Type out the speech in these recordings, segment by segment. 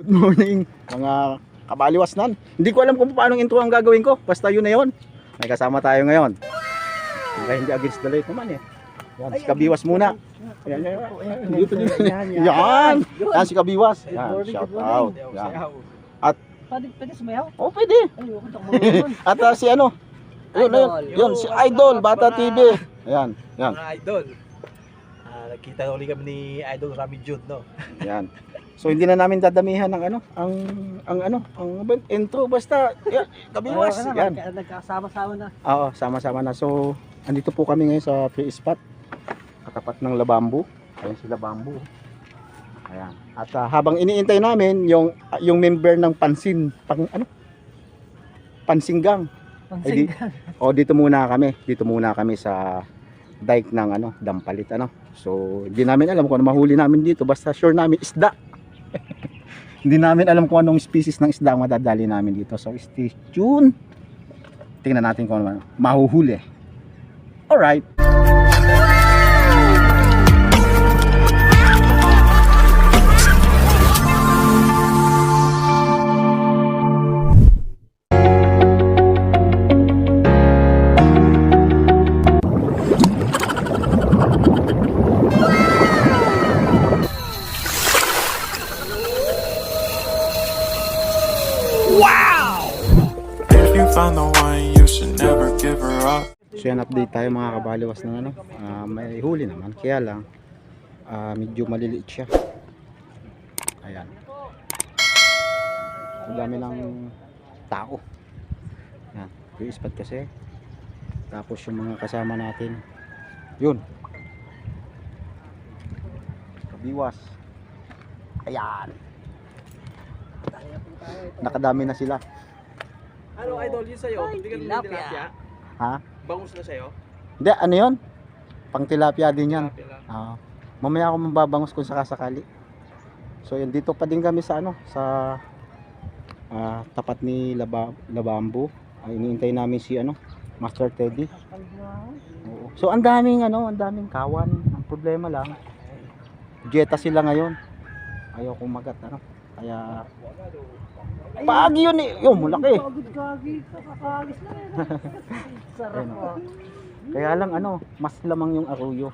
Good morning mga kabaliwasnan. Hindi ko alam kung paano intro ang gagawin ko. Basta yun na yun. May kasama tayo ngayon. Kaya hindi against the light naman eh. Yan, si Kabiwas muna. Ayan, yan, yan. Dito, dito. Yan! Yan si Kabiwas. Yan, shout out. Yan. Pwede, pwede sumayaw? Oh, pwede. At uh, si ano? Yun, yun, yun, si Idol, Bata TV. Ayan, yan, Mga idol. Ah, nagkita uli kami ni Idol Rami Jude, no? yan. So hindi na namin dadamihan ng ano, ang ang ano, ang ba- intro basta yan, Kabiwas. Ayoko na, Yan. Nagkasama-sama na. Oo, sama-sama na. So, andito po kami ngayon sa free spot. Katapat ng Labambu. Ayan si Labambu. Ayan. At ah, habang iniintay namin yung yung member ng Pansin, pang ano? Pansinggang. Ay, di- O dito muna kami. Dito muna kami sa dike ng ano, Dampalit ano. So, hindi namin alam kung ano mahuli namin dito. Basta sure namin isda. Hindi namin alam kung anong species ng isda ang madadali namin dito. So, stay tuned tingnan natin kung ano mahuhuli. Alright. Find the one, you should never give her up. So yan update tayo mga kabaliwas ng ano. Ah, may huli naman. Kaya lang ah, medyo maliliit siya. Ayan. Ang dami ng tao. Yan. Yung spot kasi. Tapos yung mga kasama natin. Yun. Kabiwas. Ayan. Nakadami na sila. Ano idol yun sa'yo? Hindi ka naman tilapia. tilapia. Ha? Bangus na sa'yo? Hindi, ano yun? Pang tilapia din yan. Tilapia lang. Ah, mamaya ako mababangos kung sakasakali. So yun, dito pa din kami sa ano, sa ah, tapat ni Laba, Labambo. Ay, iniintay namin si ano, Master Teddy. Oo. So ang daming ano, ang daming kawan. Ang problema lang, jeta sila ngayon. Ayaw kumagat ano. Kaya Pag yun eh, yun, malaki. Pagod gagi, kakakagis na rin. Sarap Ayun, po. Kaya lang ano, mas lamang yung aruyo.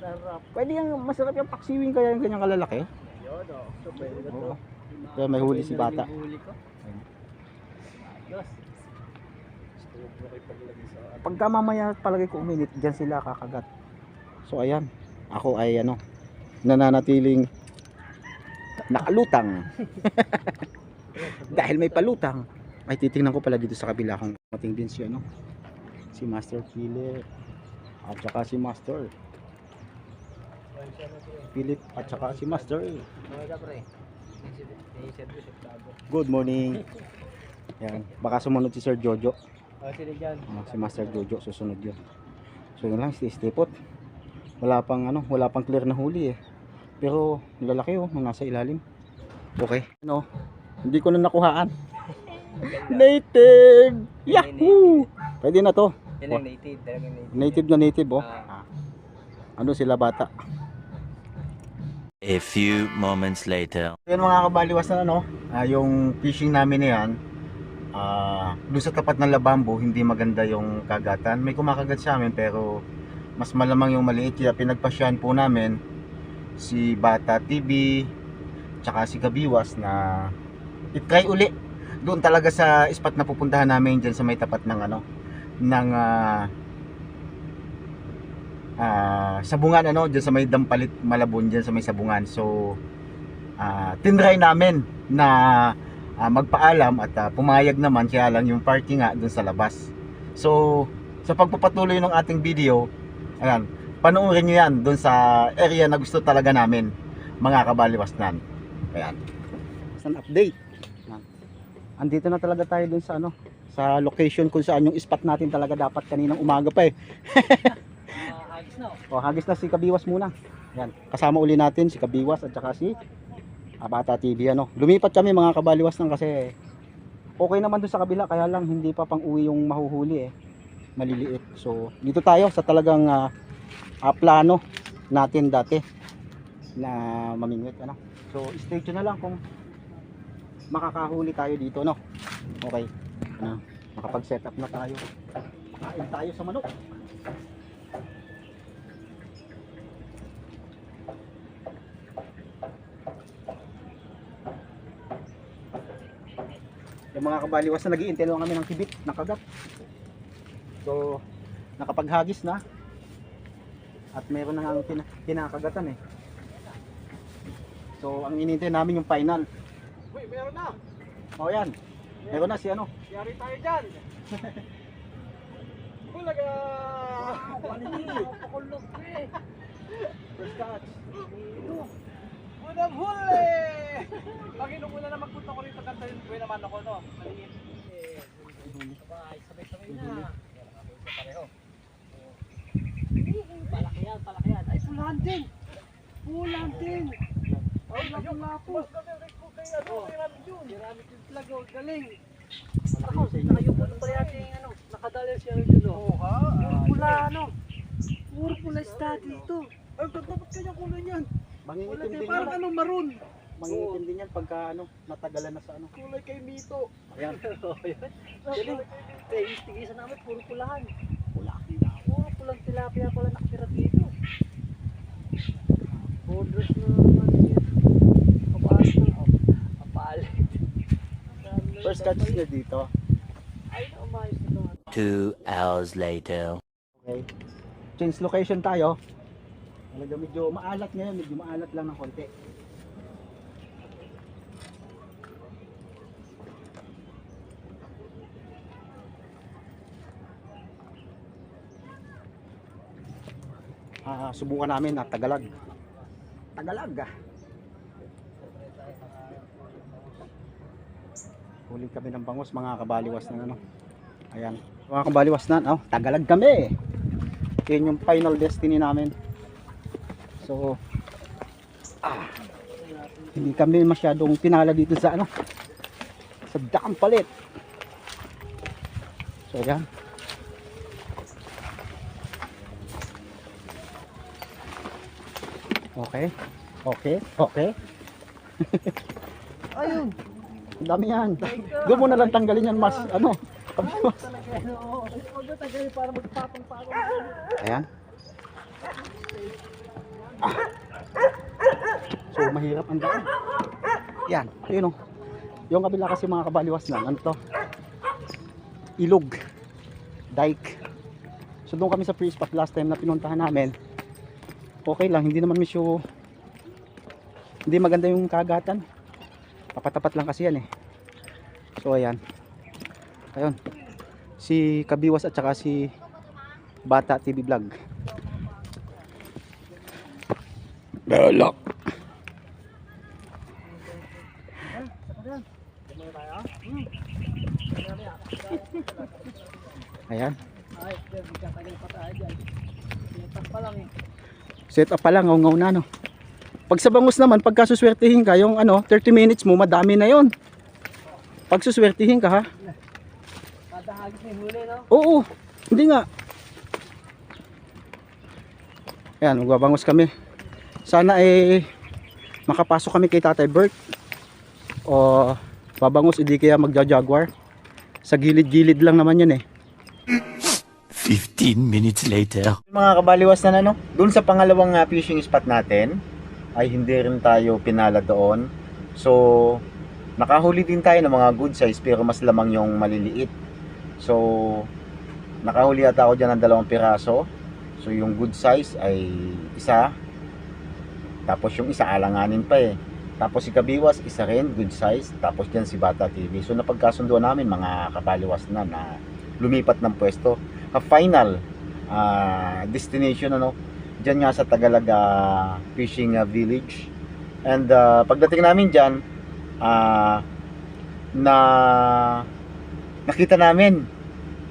Sarap. Pwede yung masarap yung paksiwing kaya yung kanyang kalalaki. Yun, oh. So, pwede na to. Oo. Kaya may huli si bata. Huli ko. Ayos. Paglagay sa... Pagka mamaya palagi ko uminit, dyan sila kakagat. So ayan, ako ay ano, nananatiling nakalutang. Dahil may palutang, ay titingnan ko pala dito sa kabila kung mating din si ano, si Master Philip at saka si Master Philip at saka si Master. Good morning. Yan, baka sumunod si Sir Jojo. Ah, si Master Jojo susunod yun. So yun lang put. Wala pang ano wala pang clear na huli eh. Pero lalaki oh nasa ilalim. Okay. Ano hindi ko na nakuhaan native yahoo pwede na to Yan ang native. Talagang native. native na native oh Ah. Ah. ano sila bata A few moments later. Yan mga kabaliwas na ano, ah, yung fishing namin na yan, ah, doon sa tapat ng Labambo, hindi maganda yung kagatan. May kumakagat sa amin pero mas malamang yung maliit. Kaya pinagpasyahan po namin si Bata TV, tsaka si Kabiwas na itry uli. Doon talaga sa spot na pupuntahan namin dyan sa may tapat ng ano, ng ah, ah, sabungan ano, dyan sa may Dampalit Malabon, dyan sa may sabungan. So, ah tinry namin na ah, magpaalam at ah, pumayag naman kaya lang yung party nga dun sa labas. So, sa pagpapatuloy ng ating video, ayan, panoorin nyo yan dun sa area na gusto talaga namin, mga kabaliwasnan. Ayan. Isang update. Andito na talaga tayo dun sa ano, sa location kung saan yung spot natin talaga dapat kaninang umaga pa eh. Ah, agis na. O, hagis na si Kabiwas muna. Yan. Kasama uli natin si Kabiwas at saka si ah, Bata TV. Ano. Lumipat kami mga kabaliwas nang kasi okay naman doon sa kabila kaya lang hindi pa pang uwi yung mahuhuli eh. Maliliit. So, dito tayo sa talagang ah, plano natin dati na mamingwit ano. So, stay tuned na lang kung makakahuli tayo dito, no? Okay. Ano, makapag-set up na tayo. Kain tayo sa manok. Yung mga kabaliwas na nag-iintay lang kami ng kibit, nakagat. So, nakapaghagis na. At meron na nga kinakagatan eh. So, ang inintay namin yung final. Meron na! O yan. Meron na si ano. Yari tayo dyan! Bulaga! Pakulog eh. First catch. Unang huli! Pag inumuna na magpunta ko rito, kanta yung buhay naman ako, no? Maliit. Sabay, sabay-sabay na. Pareho. Palaki yan, palaki yan. Ay, pulaan din. Pulaan din. Lapo-lapo. Mas kami, Rick, ko kay ano, yung flag, oh. Galing. Ako, saka yung puno pa natin, ano, nakadali siya rin dun, oh. Oo, ha? Puro pula, ano. Puro pula isda dito. Ay, ba't ba't kanyang kulay niyan? Mangingitim din, parang yan. ano, maroon. Mangingitim din yan pagka ano, natagalan na sa ano. Kulay kay Mito. Ayan. Oh, yan. Galing. Tigis, tigisan namin, puro pulahan. Pula. Puro pulang tilapia pala nakatira dito. Borders na ano yun. Kapaas na. Oh, kapalit. First catch niya dito. Na. Two hours later. Okay. Change location tayo. Talaga medyo maalat ngayon, medyo maalat lang ng konti. Ah, subukan namin at Tagalag. Tagalag ah. Huli kami ng bangos mga kabaliwas na ano. Ayan. Mga kabaliwas na, oh, Tagalag kami. Yan yung final destiny namin. So, ah, hindi kami masyadong pinala dito sa ano, sa daang palit. So, yan. Okay. Okay. Okay. Ayun. Dami yan. Doon mo na lang tanggalin yan mas, ano, magpapang-pagong. Ayan. Ah. So mahirap ang daan. Yan, ayun oh. Yung kabila kasi mga kabaliwas na, ano to? Ilog. Dike. So doon kami sa free spot last time na pinuntahan namin. Okay lang, hindi naman misyo hindi maganda yung kagatan. Tapat-tapat lang kasi yan eh. So ayan. Ayun. Si Kabiwas at saka si Bata TV Vlog. Belok. Ayan. Ay, magkatagal pa lang eh. Set up pa lang, ngaw na no. Pag sa bangus naman, pagka suswertihin ka, yung ano, 30 minutes mo, madami na yon. Pag suswertihin ka ha, Kada hagis may huli, no? Oo, hindi nga. Ayan, magbabangos kami. Sana eh makapasok kami kay Tatay Bert. O babangos, hindi kaya magja-jaguar. Sa gilid-gilid lang naman yan eh. 15 minutes later. Mga kabaliwas na ano, doon sa pangalawang uh, fishing spot natin, ay hindi rin tayo pinala doon. So, nakahuli din tayo ng mga good size pero mas lamang yung maliliit. So, nakahuli ata ako dyan ng dalawang piraso. So, yung good size ay isa. Tapos yung isa alanganin pa eh. Tapos si Kabiwas, isa rin, good size. Tapos dyan si Bata TV. So, napagkasundo namin mga kabaliwas na na lumipat ng pwesto. Ka-final ah, destination ano, dyan nga sa Tagalaga Fishing ah, Village. And ah, pagdating namin dyan, ah, na nakita namin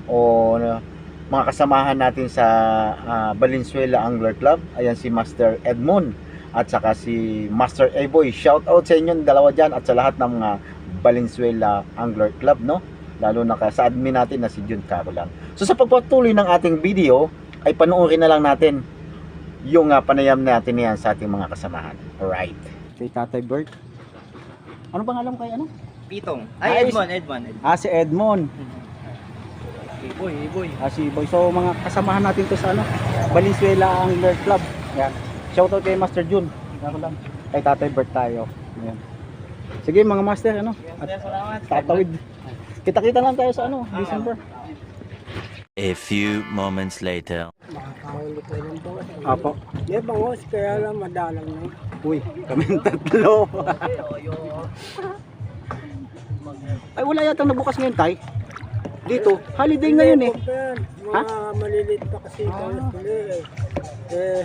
o na- mga kasamahan natin sa ah, Valenzuela Angler Club. Ayan si Master Edmond at saka si Master Eboy. Shout out sa inyo dalawa dyan at sa lahat ng mga Valenzuela Angler Club, no? Lalo na sa admin natin na si Jun Carolan. So sa pagpatuloy ng ating video, ay panoorin na lang natin yung ah, panayam natin yan sa ating mga kasamahan. Alright. Kay Tatay Bert. Ano pangalan mo kay ano? Pitong. Ay, Ay, Edmond, Edmond. Edmond. Ah, si Edmond. Iboy, Iboy. Ah, si Boy. So, mga kasamahan natin to sa ano? Valenzuela Angler Club. Yan. Shoutout kay Master Jun. Ako lang. Kay Tatay Bert tayo. Yan. Sige mga master, ano? At Salamat. tatawid. Kita-kita lang tayo sa ano, December. A few moments later. Makakahuli ko ng bangos. Apo. May bangos, kaya lang madalang na. Uy, kami tatlo. Ay, wala yatang nabukas ngayon, Tay. Dito, holiday ngayon eh. Mga maliliit pa kasi tuloy eh. Eh,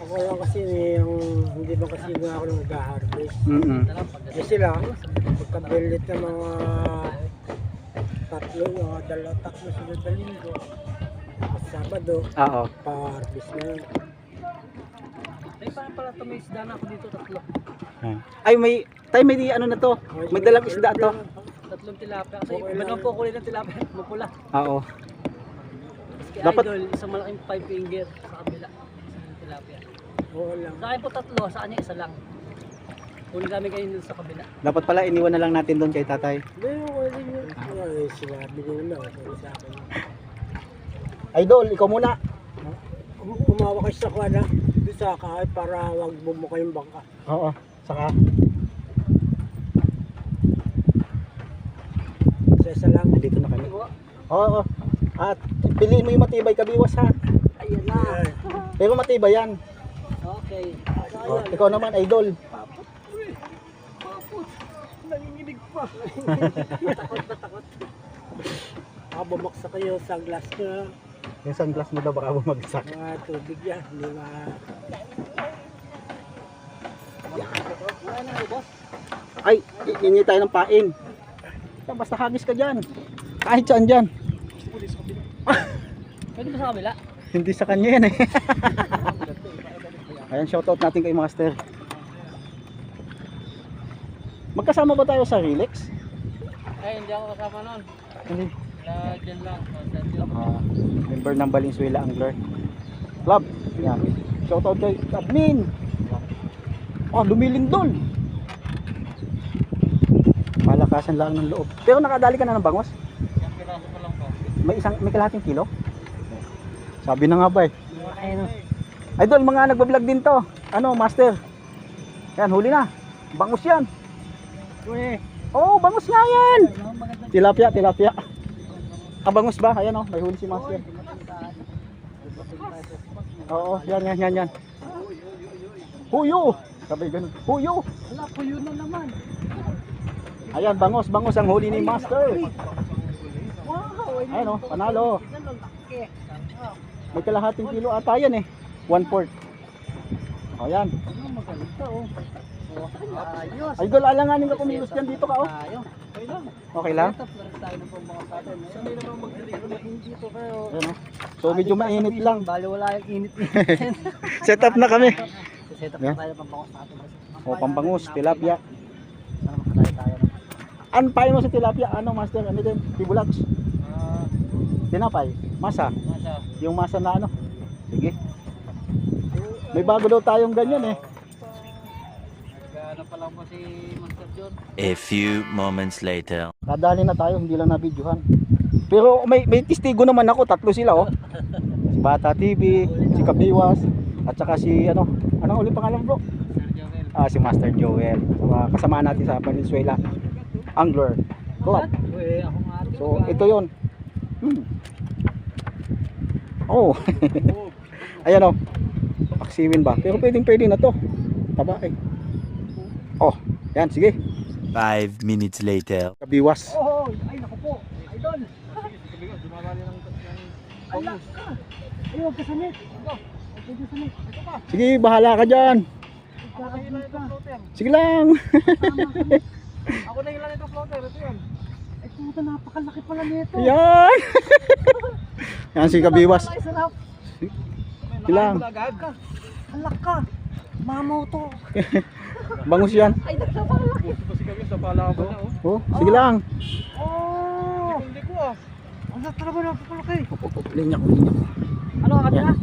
ako lang kasi yung, hindi ba kasi nga ako nang nag-harvest. Mm Kasi sila, pagkabilit ng mga tatlo, mga dalawa, tatlo sila sa linggo. Sabado, Oo. pa-harvest na yun. Ay, parang pala ito may isda na ako dito, tatlo. Ay, may, Tay, may di- ano na to. May dalang isda to. Tatlong tilapia. Kasi Okay iba lang. naman po kulay ng tilapia. Mapula. Oo. Kaya Dapat- idol, isang malaking five finger sa kabila. Isang tilapia. Oo lang. Sa akin po tatlo, sa kanya isa lang. Huli kami kayo dun sa kabila. Dapat pala iniwan na lang natin doon kay tatay. Hindi, okay din yun. Ay, sinabi din naman, okay sa akin. Idol, ikaw muna. Kumawa kayo sa kwana, doon sa kahay para wag bumuka yung bangka. Oo. Saka, Isa-isa lang. dito na kami. Oo. At piliin mo yung matibay kabiwas ha. Ayan na. Pero matibay yan. Okay. Oh, ikaw naman, idol. nanginginig pa. Baka bumaksa kayo sa glass nyo. Yung sunglass mo daw baka bumagsak. Mga tubig yan, hindi ma... Ay, hingi tayo ng pain. Basta hagis ka dyan. Kahit saan dyan. Pwede ba sa kabila? Hindi sa kanya yan eh. Ayan, shoutout natin kay Master. Magkasama ba tayo sa Relax? Ay, hindi ako kasama nun. Hindi. Dyan lang. Sa dyan Ah, member ng Valenzuela Angler Club. Yan. Shoutout kay admin. Oh, lumilindol. Malakasan lang ng loob. Pero nakadali ka na ng bangos? Isang piraso pa lang po. May isang may kalahating kilo? Sabi na nga ba eh. Ayun. Idol, mga nagbablog din to. Ano, master? Yan, huli na. Bangus yan. Oh, bangus nga yan. Tilapia, tilapia. Ah, bangus ba? Ayan oh, may huli si master. Oo, yan, yan, yan, yan. Huyo! Sabi ganun. Huyo! Wala yun na naman. Ayan, bangus, bangus ang huli ni master. Wow! Ayan oh, panalo. May kalahating kilo ata yan eh. One fourth. O yan. Ano, oh. Ayos. Idol, alanganin ka kumilos dyan. Dito ka oh. Okay lang. Okay lang? Plus tayo ng pambangas natin. Sanay naman magdirigo na hindi dito pero... So medyo mainit lang. Bali wala yung init. Set up na kami. Set up na tayo ng pambangas natin. O, pambangus, tilapia. Sana makadali tayo. Ano payo mo sa tilapia? Ano master? Ano din? Tibulax? Ah, Tinapay? Masa? nasa. Yung masa na ano? Sige. May bago daw tayong ganyan eh. Pa lang po si Master John. A few moments later. Nadali na tayo, hindi lang nabidyohan. Pero may may testigo naman ako, tatlo sila oh. Si Bata TV, si Kabiwas, at saka si ano, ano ulit pangalan bro? Ah, si Master Joel. So, ah, kasama natin sa Valenzuela Angler Club. So, ito yon. Hmm. Oh. Ayan oh. Paksiwin ba? Pero pwedeng pwede na to. Taba eh. Oh, yan, sige. Five minutes later. Kabiwas. Oh, ay naku po. Idol. Ala ka. Ay, huwag kasanit. Ito pa. Sige, bahala ka dyan. Sige lang. Ako na hilang ito floater. Ito yan. Ay, puta, napakalaki pala nito. Yan. yan si Kabiwas. Sige lang. Alak ka. Mamaw to. Bangus yan. Ay, nagsapakalaki. kasi kami sa pala ko na, oh. Oh, sige lang. Oh. Hindi ko ah. Ano talaga napakalaki. Linya ko, linya ko. Ano Yan. na?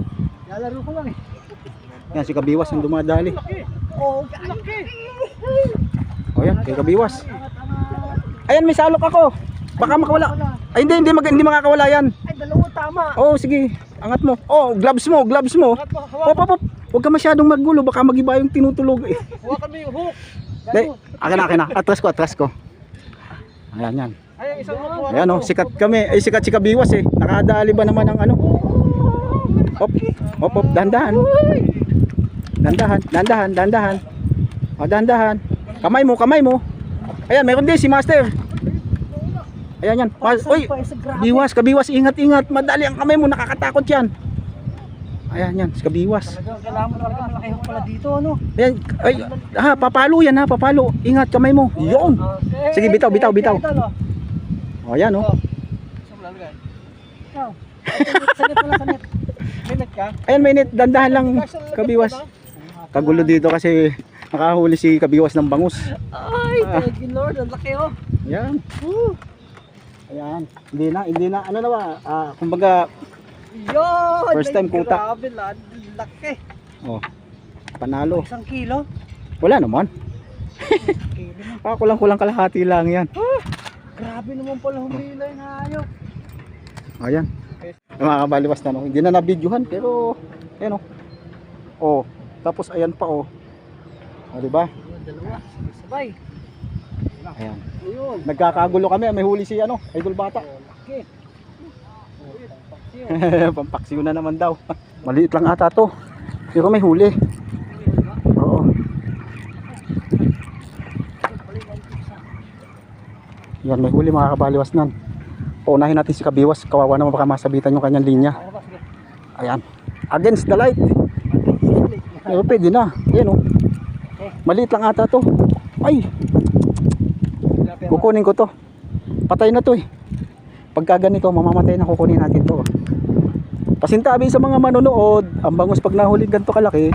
Lalaro ko lang eh. Yan si Kabiwas ang dumadali. Oh, laki. O yan, kay Kabiwas. Ayan, may salok ako. Baka makawala. Ay, hindi, hindi, mag, hindi makakawala yan. Ay, dalawa tama. Oo, sige. Angat mo. Oh, gloves mo, gloves mo. Angat mo, Hop, hop, hop. Huwag ka masyadong maggulo. Baka magiba yung tinutulog. Eh. Hawakan mo yung hook. Hindi, akin na, akin na. Atras ko, atras ko. Ayan, yan. Isang hook. Ayan, mo. oh, sikat kami. Ay, sikat si Kabiwas eh. Nakadali ba naman ang ano? Hop, hop, hop. Dandahan. Dandahan, dandahan, dandahan. O, dandahan. Kamay mo, kamay mo. Ayan, meron din si Master. Ayan yan. Grabe. Biwas, kabiwas, ingat, ingat. Madali ang kamay mo, nakakatakot yan. Ayan yan, si kabiwas. Kailangan mo talaga malaki hook pala dito, ano? Ayan, ay, ha, papalo yan ha, papalo. Ingat kamay mo. Yun. Sige, bitaw, bitaw, bitaw. Oh. O, ayan oh. Ikaw. Sanit, pala, sanit. May net ka? Ayan, may net, dandahan lang, kabiwas. Kagulo dito kasi nakahuli si kabiwas ng bangus. Ay, thank you Lord. Ang laki, oh. Ayan. Ayan. Hindi na, hindi na, ano na ba, ah, kumbaga, Yun! First time Ay, kuta. Grabe, lad. Laki. panalo. Isang kilo. Wala naman. Ah, kulang-kulang kalahati lang yan. Grabe naman pala humila yung hayop. Ayan. Yung mga kabaliwas na no. Hindi na nabidyohan pero ayan oh. Oh, tapos ayan pa oh. O di ba? Dalawa. Sabay. Ayan. Ayun. Nagkakagulo kami, may huli si ano, Idol Bata. Laki. Pampaksiw na naman daw. Maliit lang ata to. Pero may huli. Oo. Yan, may huli mga kabaliwas nan. Paunahin natin si Kabiwas. Kawawa naman baka masabitan yung kanyang linya. Ano. Ayan. Against the light. Pero pwede na. Ayan oh. Maliit lang ata to. Ay, kukunin ko to. Patay na to eh. Pagka ganito, mamamatay na kukunin natin to. Pasintabi sa mga manonood, ang bangus pag nahuli ganito kalaki,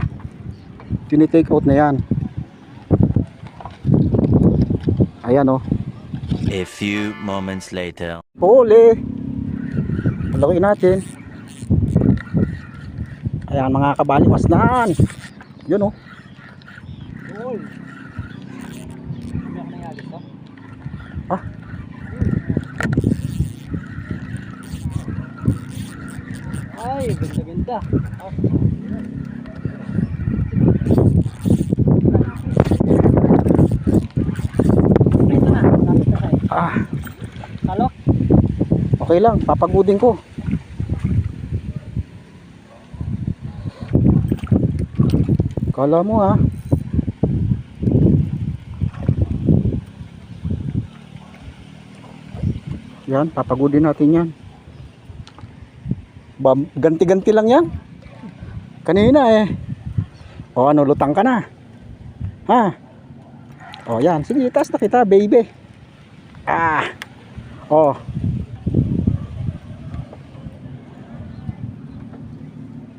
tinitake out na yan. Ayan oh. A few moments later. Huli. Palakiin natin. Ayan mga kabaliwas na. Yun oh. Uy. Hindi ako nangyari to. Ah. Ay, ganda ganda. Ito na, lapit na tayo. Ah, Halo? okay lang. Papagudin ko. Kala mo ha. Yan, papagudin natin yan. Ganti-ganti lang yan. Kanina eh. O ano, lutang ka na. Ha? O yan, sige, taas na kita, baby. Ah. Oh.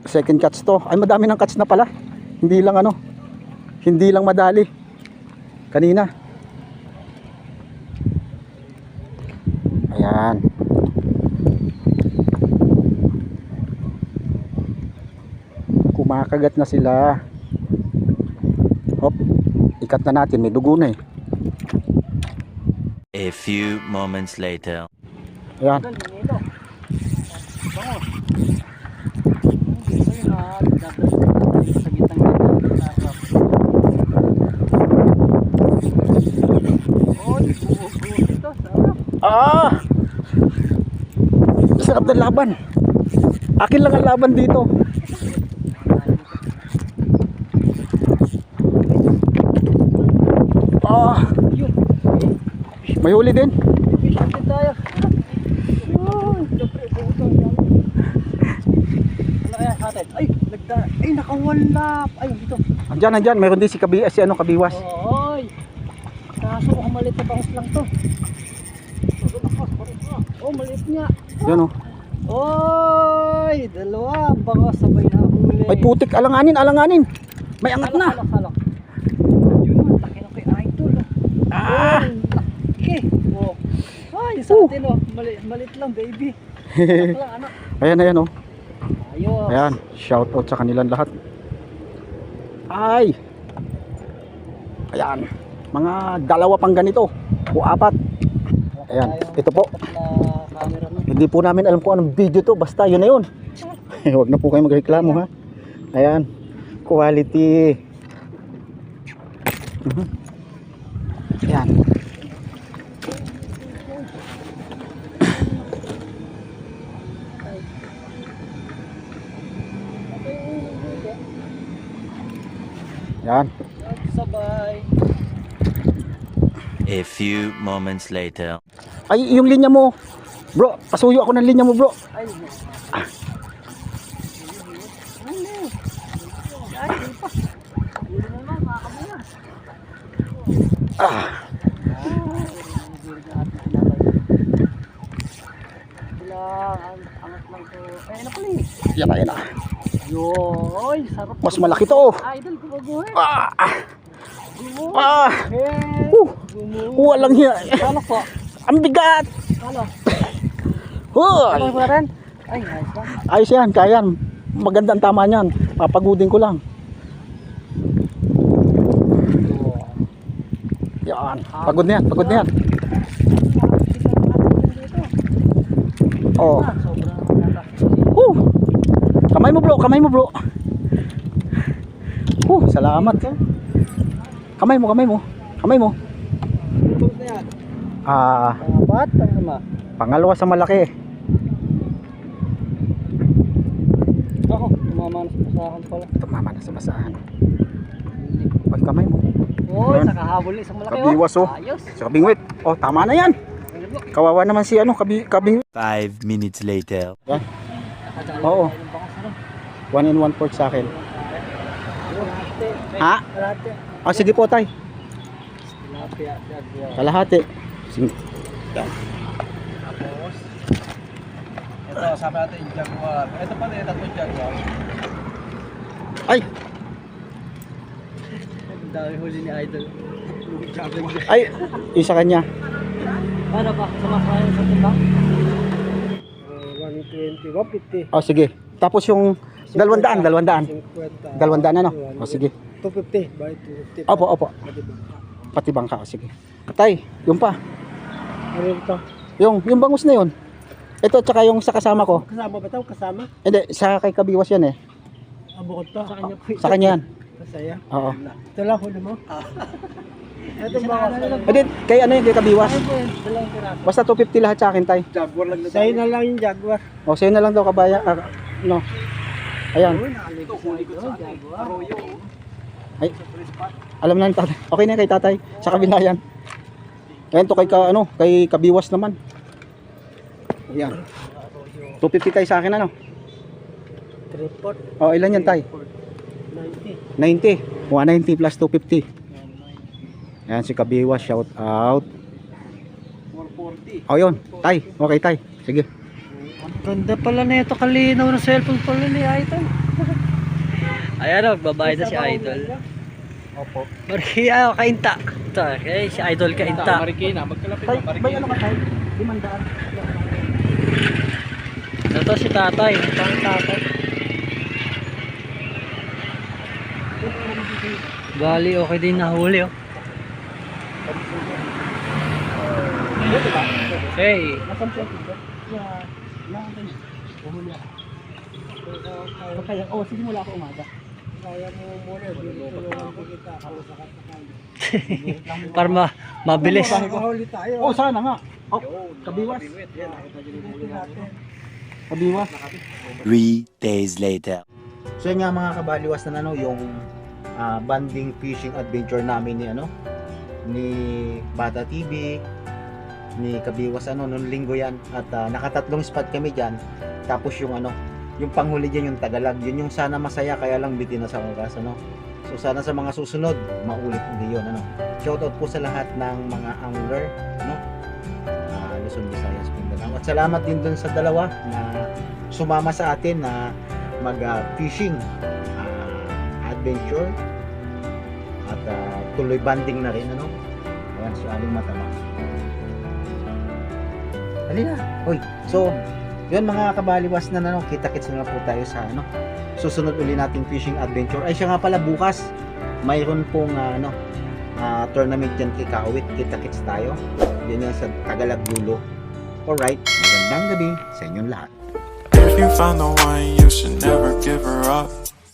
Second catch to. Ay madami ng catch na pala. Hindi lang ano. Hindi lang madali. Kanina. Ayan. Kumakagat na sila. Hop. Ikat na natin. May dugo na eh. A few moments later. Ayan. Ah! Sarap ng laban. Akin lang ang laban dito. May huli din. Tayo. Ay, nagda... Ay, nakawalap. Ay, dito. Andyan, andyan. Mayroon din si, kabi, si ano, Kabiwas. Oy. Kaso mukhang maliit na bangus lang to. Oh, maliit nga. Yan oh. Oy, dalawa. Bangus sabay na huli. Ay putik, alanganin, alanganin. May angat na. Halak, halak. Yun, laki na kay Idol. Ah! Ay, laki. Oh. Ay, sa Uh. atin oh. Mali, maliit lang, baby. Anak lang, anak. Ayan, ayan oh. Ayos. Ayan, shout out sa kanilang lahat. Ay! Ayan. Mga dalawa pang ganito. O apat. Ayan, ito po. Hindi po namin alam kung anong video to. Basta yun na yun. Huwag na po kayo magreklamo ha. Ayan. Quality. Mhm. Ayan. Ayan. Sabay. A few moments later. Ay, yung linya mo. Bro, pasuyo ako ng linya mo, bro. Ay, Ah, eh? yan na, yan na. Yoy, sarap. Mas malaki to. Idol ko mabuhay. Ah, ah, ah. Eh, Uh, walang hiya. kala po. Ang bigat. Kala. Hoy. Kala ko rin. Ay, lang. Ayos yan, kaya yan. Magandang tama niyan. Papagudin ko lang. Yan. Pagod na yan, pagod na yan. Oh. Kamay mo bro, kamay mo bro. Uh, salamat. Kamay mo, kamay mo. Kamay mo. Ah, Pangapat, panglima. pangalawa sa malaki. Ako, tumama na sa pasahan pala. Tumama na sa basahan. Ay, kamay mo. Uy, Yan. nakahabol isang malaki Kabiwas, oh. Ayos. Sa kabingwit. Oh, tama na yan. Kawawa naman si ano, kabi, kabing. Five minutes later. Oo. One in one fourth sa akin. Ha? Ah, sige po tay. Kalahati. Sige. Tapos, ito, sabi natin yung jaguar. Ito pa rin, tatlong jaguar. Ay, Ang dami huli ni Idol. Ay, isa kanya. Paano ba? Sumasayan sa timbang? Uh, 120, 150. Oh, sige. Tapos yung dalawang daan, dalawang daan. 50. Dalawang daan ano? Oh, sige. 250. By 250. Opo, opo. Pati bangka. Oh, sige. Tay, yung pa. Ano ito? Yung, yung bangus na yun. Ito, tsaka yung sa kasama ko. Kasama ba ito? Kasama? Hindi, sa kay Kabiwas yan eh. Abukot to. Sa kanya po. Sa kanya yan. Masaya. Oo. Ito lang huli mo. Ito ba? Hindi, kay ano yun, kay Kabiwas. Basta 250 lahat sa akin, tay. Jaguar lang na Sa'yo na lang yung Jaguar. O, sa'yo na lang daw kabaya. Ah, no. Ayan. Arroyo. Ay, alam na ni tatay. Okay na kay tatay. Sa kabila yan. Ayan to kay, ka, ano, kay Kabiwas naman. Ayan. 250 tayo sa akin, ano? Tripod. O, ilan yan, tay? 90. 90. 190 plus 250. Ayan si Kabiwas, shout out. 440. O, yun. Tay. Okay, tay. Sige. Ganda pala na ito kalinaw ng cellphone pala ni Idol. Ayan o, babayad na si Idol. Opo. Mariki, ah, kainta. Ito, eh, si Idol kainta. Marikina. Magkalapit Tay, bay ano ka, tay? Limandaan. Ito si tatay. Ito ang tatay. Bali, okay din nahuli oh. Hey, Nasaan Yeah. Nakantay. Buhuli ako. Kaya, oh, sige mula ako umaga. Kaya mo muna. Tulungan ko kita. Ako sa para ma mabilis. Oh, sana nga. Oh, Kabiwas. Kabiwas. Three days later. So yun nga mga kabaliwas na ano, yung ah, banding fishing adventure namin ni ano, ni Bata TV, ni Kabiwas ano, nung linggo yan. At ah, nakatatlong spot kami dyan. Tapos yung ano, yung panghuli dyan yung Tagalog. Yun yung sana masaya, kaya lang bitin na sa oras ano. So sana sa mga susunod, maulit hindi yun ano. Shoutout po sa lahat ng mga angler, no? Ah, Luzon, Visayas, Mindanao. At salamat din dun sa dalawa na sumama sa atin na mag ah, fishing ah, adventure at ah, tuloy banding na rin ano ayan si Aling Matama halina hoy so yun mga kabaliwas na ano kita kits na po tayo sa ano susunod uli nating fishing adventure ay siya nga pala bukas mayroon pong ah, ano ah, tournament yan kay Kawit. Kita-kits tayo. Yun yan sa Tagalog Lulo. Alright, magandang gabi sa inyong lahat. If you find the one, you should never give her up.